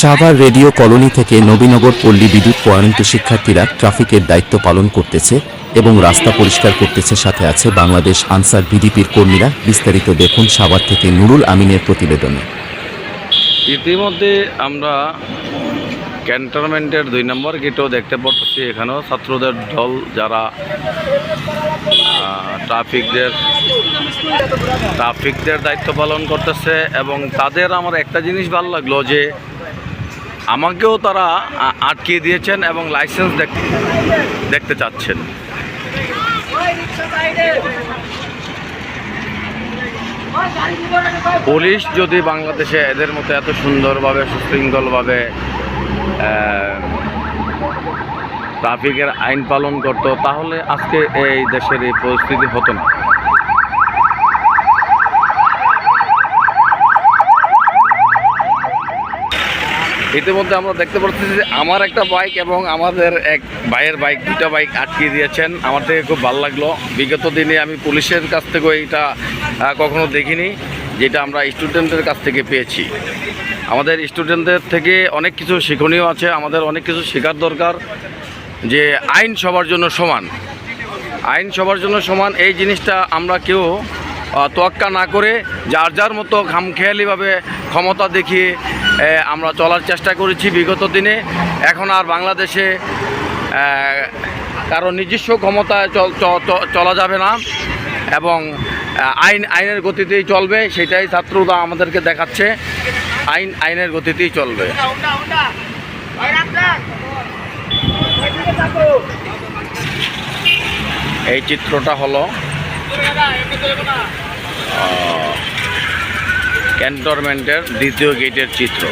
Savar radio colony থেকে নবীনগর পল্লী বিদ্যুৎ পয়েন্ট শিক্ষার্থীরা ট্রাফিকের দায়িত্ব পালন করতেছে এবং রাস্তা পরিষ্কার করতেছে সাথে আছে বাংলাদেশ আনসার বিডিপির কর্মীরা। বিস্তারিত দেখুন সাভার থেকে নুরুল আমিনের প্রতিবেদনে। ইতিমধ্যে আমরা ক্যান্টনমেন্টের দুই নম্বর গেটেও দেখতে পাচ্ছি। এখানেও ছাত্রদের দল যারা ট্রাফিকদের ট্রাফিকদের দায়িত্ব পালন করতেছে এবং তাদের আমার একটা জিনিস ভালো লাগল যে আমাকেও তারা আটকে দিয়েছেন এবং লাইসেন্স দেখ- দেখতে চাচ্ছেন। পুলিশ যদি বাংলাদেশে এদের মতো এত সুন্দরভাবে, সুশৃঙ্খলভাবে ট্রাফিকের আইন পালন করত, তাহলে আজকে এই দেশের এই পরিস্থিতি হতো না। ইতিমধ্যে আমরা দেখতে পাচ্ছি যে আমার একটা বাইক এবং আমাদের এক ভাইয়ের বাইক দুটা বাইক আটকিয়ে দিয়েছেন। আমার থেকে খুব ভালো লাগল। বিগত দিনে আমি পুলিশের কাছ থেকে এইটা আহ, কখনো দেখিনি যেটা আমরা স্টুডেন্টের কাছ থেকে পেয়েছি। আমাদের স্টুডেন্টদের থেকে অনেক কিছু শিক্ষণীয় আছে আমাদের অনেক কিছু শেখার দরকার যে আইন সবার জন্য সমান। আইন সবার জন্য সমান এই জিনিসটা আমরা কেউ তোয়াক্কা না করে যার যার মতো খামখেয়ালিভাবে ক্ষমতা দেখিয়ে আমরা চলার চেষ্টা করেছি বিগত দিনে। এখন আর বাংলাদেশে কারও নিজস্ব ক্ষমতায় চলা যাবে না এবং আইন, আইনের গতিতেই চলবে, সেটাই ছাত্ররা আমাদেরকে দেখাচ্ছে। আইন, আইনের গতিতেই চলবে। এই চিত্রটা হলো ক্যান্টনমেন্টের দ্বিতীয় গেটের চিত্র।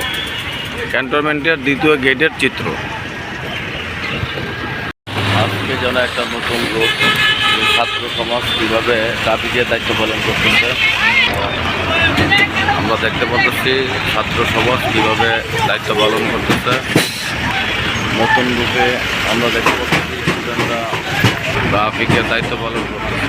ক্যান্টনমেন্টের দ্বিতীয় গেটের চিত্র। আজকে যেন একটা নতুন যে ছাত্র সমাজ কীভাবে ট্রাফিকের দায়িত্ব পালন করতেছে, আমরা দেখতে পাচ্ছি ছাত্র সমাজ কীভাবে দায়িত্ব পালন করতেছে। নতুন রূপে আমরা দেখতে পাচ্ছি স্টুডেন্টরা ট্রাফিকের দায়িত্ব পালন করতেছে।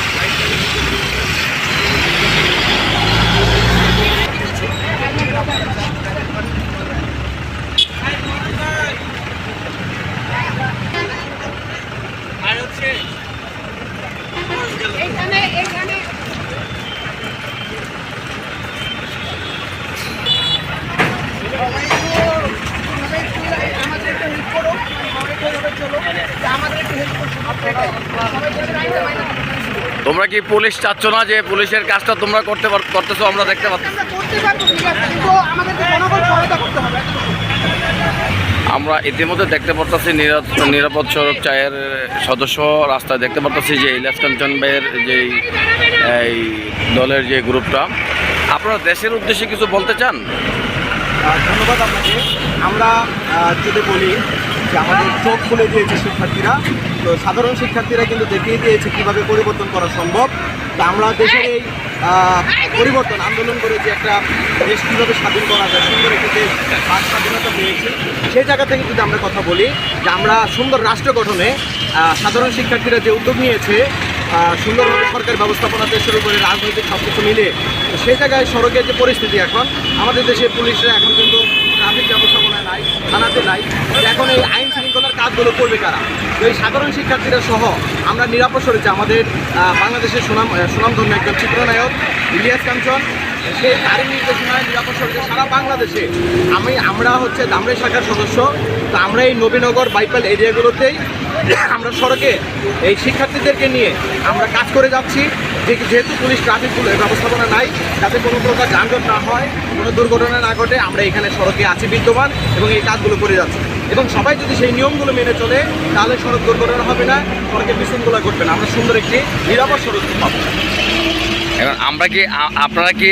এখানে এখানে তোমরা কি পুলিশ চাচ্ছ না যে পুলিশের কাজটা তোমরা করতে পার- করতেছো আমরা দেখতে পাচ্ছি। আমরা ইতিমধ্যে দেখতে পারতেছি নিরা- নিরাপদ সড়ক চায়ের সদস্য রাস্তায় দেখতে পারতেছি যে ইলিয়াস কাঞ্চন ভাইয়ের যে এই দলের যে গ্রুপটা। আপনারা দেশের উদ্দেশ্যে কিছু বলতে চান? ধন্যবাদ আপনাকে। আমরা যদি বলি যে আমাদের চোখ খুলে দিয়েছে শিক্ষার্থীরা। তো সাধারণ শিক্ষার্থীরা কিন্তু দেখিয়ে দিয়েছে কীভাবে পরিবর্তন করা সম্ভব। তো আমরা দেশের এই পরিবর্তন আন্দোলন করে যে একটা দেশ কীভাবে স্বাধীন করা যায়, সুন্দর একটি দেশ স্বাধীনতা পেয়েছি, সেই জায়গা থেকে যদি আমরা কথা বলি যে আমরা সুন্দর রাষ্ট্র গঠনে সাধারণ শিক্ষার্থীরা যে উদ্যোগ নিয়েছে সুন্দরভাবে সরকার ব্যবস্থাপনা থেকে শুরু করে রাজনৈতিক সব কিছু মিলে সেই জায়গায় সড়কের যে পরিস্থিতি এখন, আমাদের দেশে পুলিশরা এখন কিন্তু ট্রাফিক ব্যবস্থাপনায় নাই থানাতে নাই। এখন এই আইন শৃঙ্খলার কাজগুলো করবে কারা? তো এই সাধারণ শিক্ষার্থীরা সহ আমরা নিরাপদ সরেছি আমাদের বাংলাদেশের সুনাম সুনাম সুনামধন্য একজন চিত্রনায়ক ইলিয়াস কাঞ্চন। সেই তারই নির্দেশনায় নিরাপদ সরেছে সারা বাংলাদেশে আমি, আমরা হচ্ছে দামরে শাখার সদস্য। তো আমরা এই নবীনগর বাইপাল এরিয়াগুলোতেই আমরা সড়কে এই শিক্ষার্থীদেরকে নিয়ে আমরা কাজ করে যাচ্ছি। যে যেহেতু পুলিশ ট্রাফিক ব্যবস্থাপনা নাই, যাতে কোনো প্রকার যানজট না হয়, কোনো দুর্ঘটনা না ঘটে, আমরা এখানে সড়কে আছি বিদ্যমান এবং এই কাজগুলো করে যাচ্ছি। এবং সবাই যদি সেই নিয়মগুলো মেনে চলে, তাহলে সড়ক দুর্ঘটনা হবে না সড়কে বিশৃঙ্খলা ঘটবে না। আমরা সুন্দর একটি নিরাপদ সড়ক পাবো আমরা কি আপনারা কি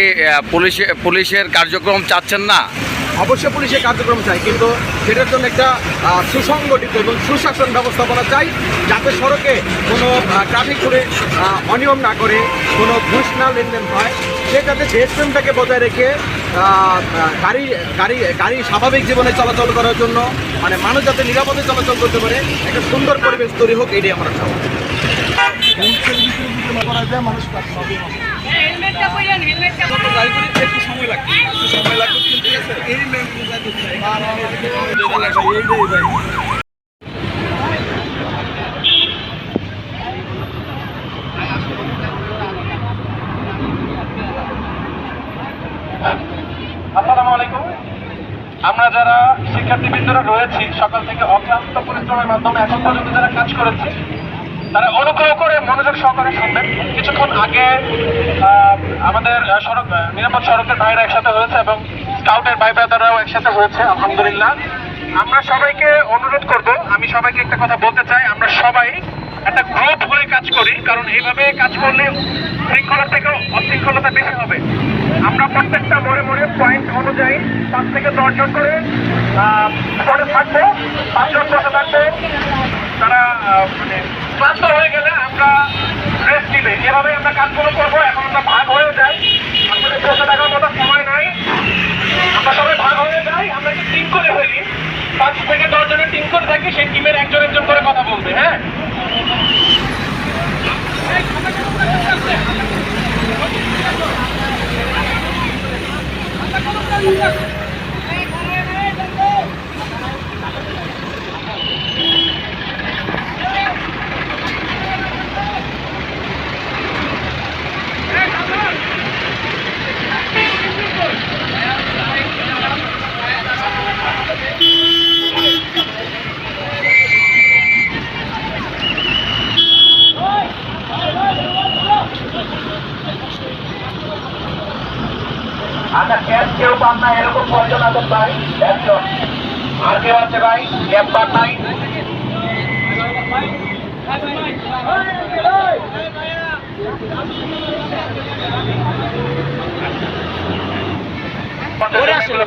পুলিশে, পুলিশের কার্যক্রম চাচ্ছেন না? অবশ্যই পুলিশের কার্যক্রম চাই কিন্তু সেটার জন্য একটা সুসংগঠিত এবং সুশাসন ব্যবস্থাপনা চাই, যাতে সড়কে কোনো ট্রাফিক করে অনিয়ম না করে, কোনো ঘুষ না লেনদেন হয়, সে যাতে দেশপ্রেমটাকে বজায় রেখে গাড়ি গাড়ি গাড়ি স্বাভাবিক জীবনে চলাচল করার জন্য মানে মানুষ যাতে নিরাপদে চলাচল করতে পারে, একটা সুন্দর পরিবেশ তৈরি হোক, এটাই আমরা পরেন হেলমেটটা আসসালামু আলাইকুম। আমরা যারা শিক্ষার্থীবৃন্দরা রয়েছি সকাল থেকে অক্লান্ত পরিশ্রমের মাধ্যমে এখন পর্যন্ত যারা কাজ করেছে তারা অনুগ্রহ করে মনোযোগ সহকারে শুনবেন। কিছুক্ষণ আগে আমাদের সড়ক নিরাপদ সড়কের ভাইরা একসাথে হয়েছে এবং স্কাউটের ভাই ব্রাদাররাও একসাথে হয়েছে, আলহামদুলিল্লাহ। আমরা সবাইকে অনুরোধ করব, আমি সবাইকে একটা কথা বলতে চাই, আমরা সবাই একটা গ্রুপ হয়ে কাজ করি, কারণ এইভাবে কাজ করলে শৃঙ্খলা থেকেও অশৃঙ্খলতা বেশি হবে। আমরা প্রত্যেকটা মোড়ে মোড়ে পয়েন্ট অনুযায়ী পাঁচ থেকে দশজন করে পরে থাকব পাঁচজন বসে থাকব। তারা মানে ক্লান্ত হয়ে গেলে আমরা রেস্ট নিবে এভাবে আমরা কাজগুলো করব, এখন আমরা ভাগ হয়ে যাই। আমাদের বসে থাকার মতো সময় নাই। আমরা সবাই ভাগ হয়ে যাই, আমরা একটা টিম করে ফেলি। পাঁচ থেকে দশ জনের টিম করে থাকি, সেই টিমের একজন একজন করে কথা বলবে হ্যাঁ? আচ্ছা ক্যাব কেউ পান না এরকম কয়জন আছেন ভাই একজন। আর কেউ আছে ভাই? ক্যাব পান নাই।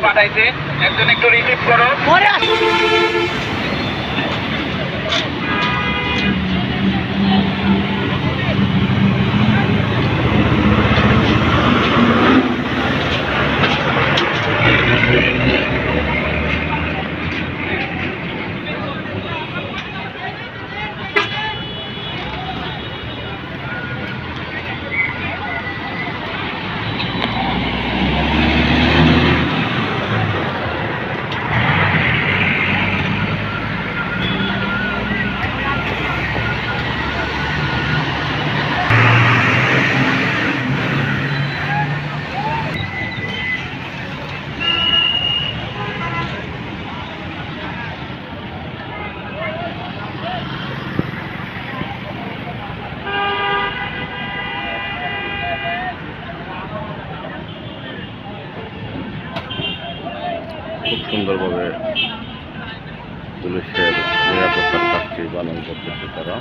পাঠাইছে। একজন একটু রিসিভ করো খুব সুন্দরভাবে পুলিশের নিরাপত্তার কাজটি পালন করতেছে তারা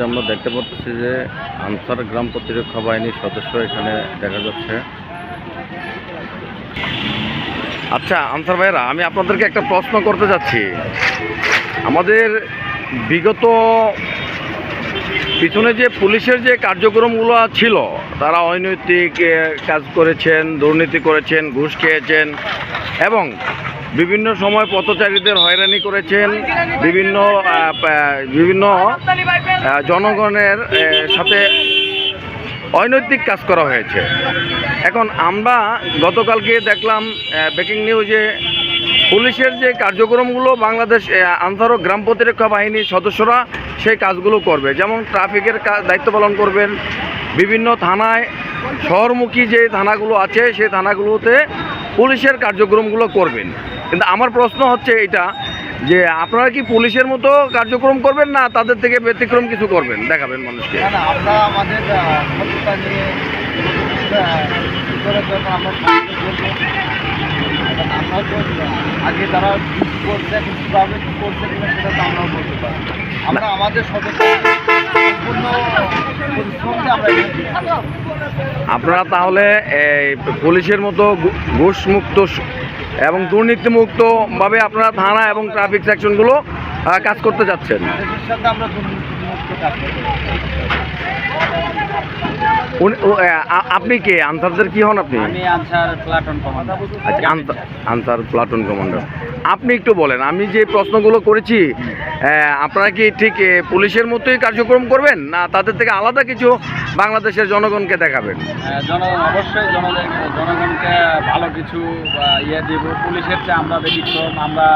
ইতিমধ্যে আমরা দেখতে পাচ্ছি যে আনসার গ্রাম প্রতিরক্ষা বাহিনীর সদস্য এখানে দেখা যাচ্ছে। আচ্ছা আনসার ভাইরা আমি আপনাদেরকে একটা প্রশ্ন করতে যাচ্ছি। আমাদের বিগত পিছনে যে পুলিশের যে কার্যক্রমগুলো ছিল, তারা অনৈতিক কাজ করেছেন, দুর্নীতি করেছেন, ঘুষ খেয়েছেন এবং বিভিন্ন সময় পথচারীদের হয়রানি করেছেন, বিভিন্ন বিভিন্ন জনগণের সাথে অনৈতিক কাজ করা হয়েছে। এখন আমরা গতকালকে দেখলাম ব্রেকিং নিউজে পুলিশের যে কার্যক্রমগুলো বাংলাদেশ আনসার গ্রাম প্রতিরক্ষা বাহিনীর সদস্যরা সেই কাজগুলো করবে। যেমন ট্রাফিকের দায়িত্ব পালন করবেন, বিভিন্ন থানায়, শহরমুখী যে থানাগুলো আছে সেই থানাগুলোতে পুলিশের কার্যক্রমগুলো করবেন। কিন্তু আমার প্রশ্ন হচ্ছে এটা যে আপনারা কি পুলিশের মতো কার্যক্রম করবেন না তাদের থেকে ব্যতিক্রম কিছু করবেন? দেখাবেন মানুষকে। আমরা আমাদের আগে তারা করছে কীভাবে কী করছে কিনা সেটা তো আমরাও বলতে পারি আমরা আমাদের সততা সম্পূর্ণ পরিশ্রম দিয়ে আমরা এখানে দিচ্ছি। আপনারা তাহলে এই পুলিশের মতো ঘুষমুক্ত এবং দুর্নীতিমুক্তভাবে আপনারা থানা এবং ট্রাফিক সেকশনগুলো কাজ করতে যাচ্ছেন। আপনি কে? আনসারদের কি হন আপনি? Ansar platoon commander. আচ্ছা আনসার প্লাটুন কমান্ডার। আপনি একটু বলেন আমি যে প্রশ্নগুলো করেছি আপনারা কি ঠিক পুলিশের মতোই কার্যক্রম করবেন না তাদের থেকে আলাদা কিছু বাংলাদেশের জনগণকে দেখাবেন? আহ, জন অবশ্যই জনগণকে ভালো কিছু ইয়ে দিব। পুলিশের চেয়ে আমরা ব্যতিক্রম আমরা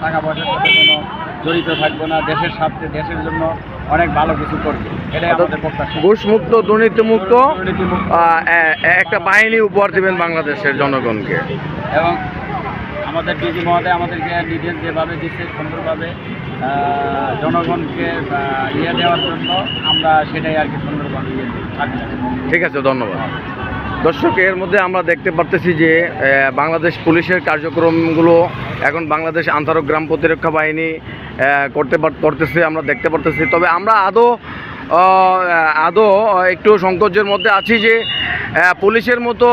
টাকা পয়সার সাথে কোনো জড়িত থাকব না দেশের স্বার্থে দেশের জন্য অনেক ভালো কিছু করবে। এটাই আমাদের প্রত্যাশা। ঘুষমুক্ত দুর্নীতিমুক্ত একটা বাহিনী উপহার দেবেন বাংলাদেশের জনগণকে। এবং আমাদের ডিজি মহোদয় আমাদেরকে নির্দেশ যেভাবে দিচ্ছে, সুন্দরভাবে জনগণকে ইয়ে দেওয়ার জন্য আমরা সেটাই আর কি সুন্দরভাবে ইয়ে ঠিক আছে, ধন্যবাদ। দর্শক, এর মধ্যে আমরা দেখতে পারতেছি যে বাংলাদেশ পুলিশের কার্যক্রমগুলো এখন বাংলাদেশ আন্তর্ক গ্রাম প্রতিরক্ষা বাহিনী করতে করতেছে, আমরা দেখতে পারতেছি। তবে আমরা আদৌ আদৌ একটু সংকোচের মধ্যে আছি যে পুলিশের মতো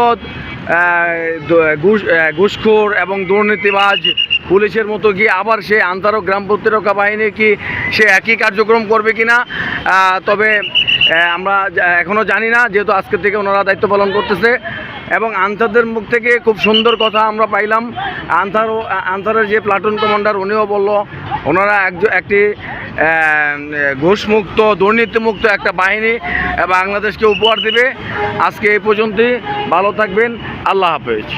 ঘুষ ঘুষখোর এবং দুর্নীতিবাজ পুলিশের মতো কি আবার সে আন্তর্ক গ্রাম প্রতিরক্ষা বাহিনী কি সে একই কার্যক্রম করবে কিনা? আহ, তবে আমরা এখনও জানি না যেহেতু আজকে থেকে ওনারা দায়িত্ব পালন করতেছে। এবং আনসারদের মুখ থেকে খুব সুন্দর কথা আমরা পাইলাম। আনসার আনসারের যে প্লাটুন কমান্ডার উনিও বলল ওনারা একজ- একটি ঘুষমুক্ত দুর্নীতিমুক্ত একটা বাহিনী বাংলাদেশকে উপহার দেবে। আজকে এই পর্যন্তই। ভালো থাকবেন। আল্লাহ হাফেজ।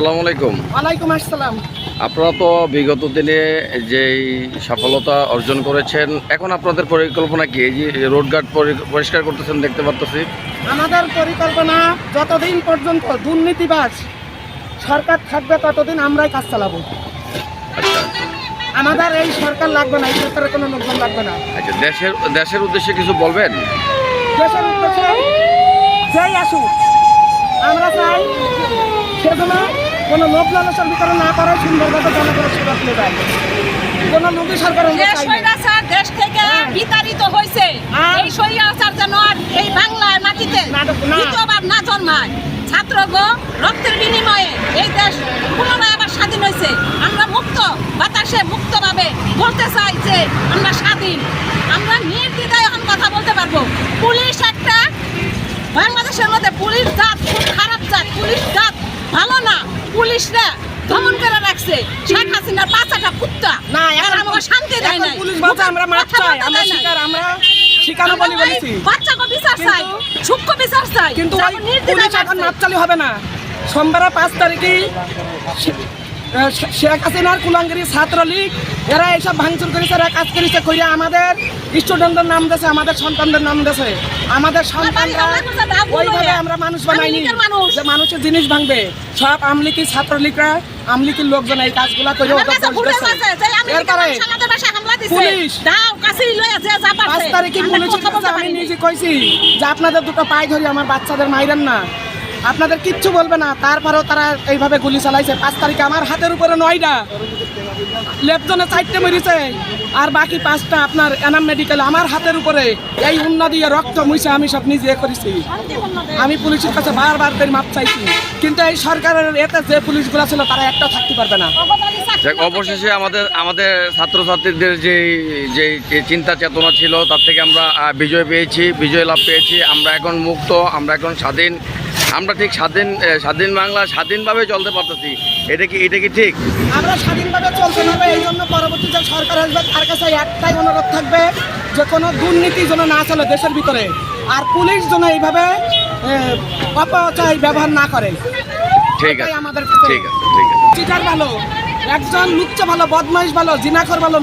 আসসালামু আলাইকুম। ওয়ালাইকুম আসসালাম। আপনারা তো বিগত দিনে যেই সফলতা অর্জন করেছেন এখন আপনাদের পরিকল্পনা কি? এই যে রোডঘাট পরি- পরিষ্কার করতেছেন দেখতে পারতেছি। আমাদের পরিকল্পনা যতদিন পর্যন্ত দুর্নীতিবাজ সরকার থাকবে ততদিন আমরাই কাজ চালাবো। আমাদের এই সরকার লাগবে না এই সরকারের কোনো লোকজন লাগবে না। আচ্ছা দেশের দেশের উদ্দেশ্যে কিছু বলবেন? দেশের উদ্দেশ্যে যেই আসুক আমরা চাই সেজন্য কোনো লোক লালসার ভিতরে না করে সুন্দরভাবে জনগণের সেবা তুলে দেয় কোনো লোকই দেশ থেকে হ্যাঁ। বিতাড়িত হয়েছে আর? এই আসার যেন আর এই বাংলার মাটিতে। দ্বিতীয়বার না জন্মায় ছাত্রগ রক্তের বিনিময়ে পুলিশরা দমন করে রাখছে। শেখ হাসিনার পাঁচাটা কুত্তা। না আর আমরা আমাকে শান্তি দেয় না পুলিশ বলছে আমরা কথা চাই আমরা। শিকার আমরা শিকারও বলি বলেছি বাচ্চাকে বিচার চাই সূক্ষ্ম বিচার চাই। কিন্তু পুলিশ এখন মাপ চালু হবে না। সোমবার পাঁচ তারিখে শেখ হাসিনার কুলাঙ্গিরি ছাত্রলীগ এরা এইসব ভাঙচুর করেছে এরা কাজ করেছে করিয়া আমাদের স্টুডেন্টদের নাম দিয়েছে আমাদের সন্তানদের নাম দিয়েছে। আমাদের সন্তানরা ওইভাবে আমরা মানুষ বানাইনি। যে মানুষের জিনিস ভাঙবে সব আমলিকি ছাত্রলীগরা আমলিকির লোকজন এই কাজগুলা করে। পুলিশ। পাঁচ তারিখে আমি নিজে কইছি যে আপনাদের দুটো পায়ে ধরি আমার বাচ্চাদের মাইরেন না। আপনাদের কিচ্ছু বলবে না, তারপরেও তারা এইভাবে গুলি চালাইছে। পাঁচ তারিখে আমার হাতের উপরে নয়টা। লেপজনে চারটে মেরেছে। আর বাকি পাঁচটা আপনার এনাম মেডিকেল আমার হাতের উপরে। এই উন্না দিয়ে রক্ত মুইছে আমি সব নিজে করেছি। আমি পুলিশের কাছে বারবার করে মাপ চাইছি। কিন্তু এই সরকারের এতে যে পুলিশগুলো ছিল, তারা একটাও থাকতে পারবে না। যাক অবশেষে আমাদের আমাদের ছাত্রছাত্রীদের যে যে চিন্তা চেতনা ছিল তার থেকে আমরা বিজয় পেয়েছি বিজয় লাভ পেয়েছি। আমরা এখন মুক্ত আমরা এখন স্বাধীন। আমরা ঠিক স্বাধীন স্বাধীন বাংলা স্বাধীনভাবে চলতে পারতেছি। এটা কি এটা কি ঠিক? আমরা স্বাধীনভাবে চলতে পারব এই জন্য পরবর্তী যে সরকার আসবে তার কাছে একটাই অনুরোধ থাকবে যে কোনো দুর্নীতি যেন না চলে দেশের ভিতরে। আর পুলিশ যেন এইভাবে অপচয় ব্যবহার না করে। ঠিক আছে আমাদের ঠিক আছে ঠিক আছে। ভালো। একজন লুচ্চা ভালো বদমাইশ ভালো জিনাখর ভালো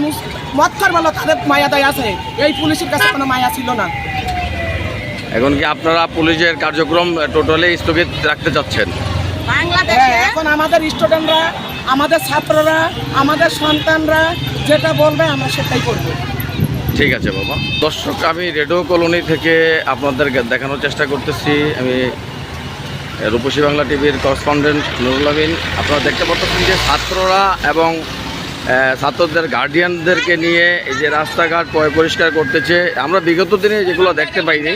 মদখর ভালো তাদের মায়া দায় আছে। এই পুলিশের কাছে কোনো মায়া ছিল না। এখন কি আপনারা পুলিশের কার্যক্রম টোটালি স্থগিত রাখতে চাচ্ছেন? হ্যাঁ, এখন আমাদের স্টুডেন্টরা আমাদের ছাত্ররা আমাদের সন্তানরা যেটা বলবে আমরা সেটাই করব। ঠিক আছে বাবা। দর্শক আমি রেডিও কলোনি থেকে আপনাদেরকে দেখানোর চেষ্টা করতেছি। আমি রূপসী বাংলা টিভির করেসপন্ডেন্ট নুরুল আমিন। আপনারা দেখতে পাচ্ছেন যে ছাত্ররা এবং ছাত্রদের গার্ডিয়ানদেরকে নিয়ে এই যে রাস্তাঘাট পরিষ্কার করতেছে। আমরা বিগত দিনে যেগুলো দেখতে পাইনি,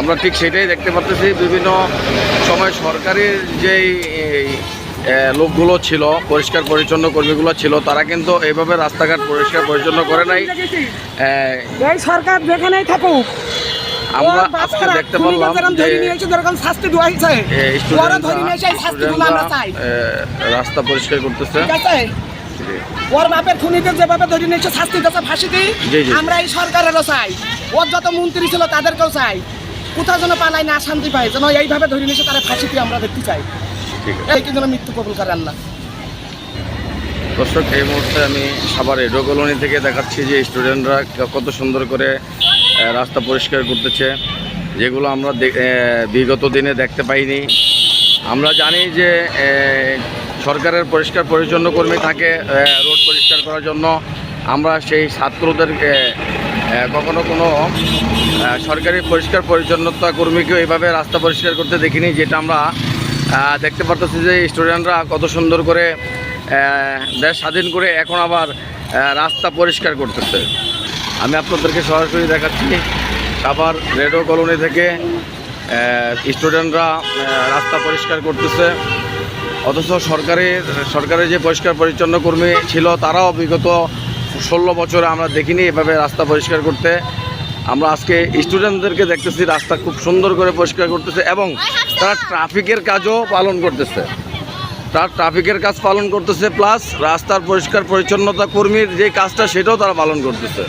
আমরা ঠিক সেটাই দেখতে পারতেছি বিভিন্ন সময় সরকারের যেই লোকগুলো ছিল, পরিষ্কার পরিচ্ছন্ন কর্মীগুলো ছিল, তারা কিন্তু এইভাবে রাস্তাঘাট পরিষ্কার পরিচ্ছন্ন করে নাই। সরকার যেখানেই থাকুক আমরা আজকে দেখতে পারলাম রাস্তা পরিষ্কার করতেছে। ওর বাপের খুনিদের যেভাবে ধরে নিয়ে এসে শাস্তি দিচ্ছে ফাঁসি দিই। আমরা এই সরকারেরও চাই। ওর যত মন্ত্রী ছিল তাদেরকেও চাই। কোথাও যেন পালাই না শান্তি পায় যেন এইভাবে ধরে নিয়ে এসে তারা ফাঁসি দিয়ে আমরা দেখতে চাই। ঠিক এই কি যেন মৃত্যু কবুল করেন না দর্শক এই মুহূর্তে আমি সাভার এডো কলোনি থেকে দেখাচ্ছি যে স্টুডেন্টরা কত সুন্দর করে রাস্তা পরিষ্কার করতেছে, যেগুলো আমরা বিগত দিনে দেখতে পাইনি। আমরা জানি যে সরকারের পরিষ্কার পরিচ্ছন্ন কর্মী থাকে রোড পরিষ্কার করার জন্য। আমরা সেই ছাত্রদেরকে কখনো কোনো সরকারি পরিষ্কার পরিচ্ছন্নতা কর্মীকেও এইভাবে রাস্তা পরিষ্কার করতে দেখিনি, যেটা আমরা দেখতে পারতেছি যে স্টুডেন্টরা কত সুন্দর করে দেশ স্বাধীন করে এখন আবার রাস্তা পরিষ্কার করতেছে। আমি আপনাদেরকে সরাসরি দেখাচ্ছি সাভার রেডো কলোনি থেকে স্টুডেন্টরা রাস্তা পরিষ্কার করতেছে। অথচ সরকারের সরকারের যে পরিষ্কার পরিচ্ছন্ন কর্মী ছিল তারাও বিগত ষোলো বছরে আমরা দেখিনি এভাবে রাস্তা পরিষ্কার করতে। আমরা আজকে স্টুডেন্টদেরকে দেখতেছি রাস্তা খুব সুন্দর করে পরিষ্কার করতেছে এবং তারা ট্রাফিকের কাজও পালন করতেছে। তার ট্রাফিকের কাজ পালন করতেছে প্লাস রাস্তার পরিষ্কার পরিচ্ছন্নতা কর্মীর যে কাজটা সেটাও তারা পালন করতেছে।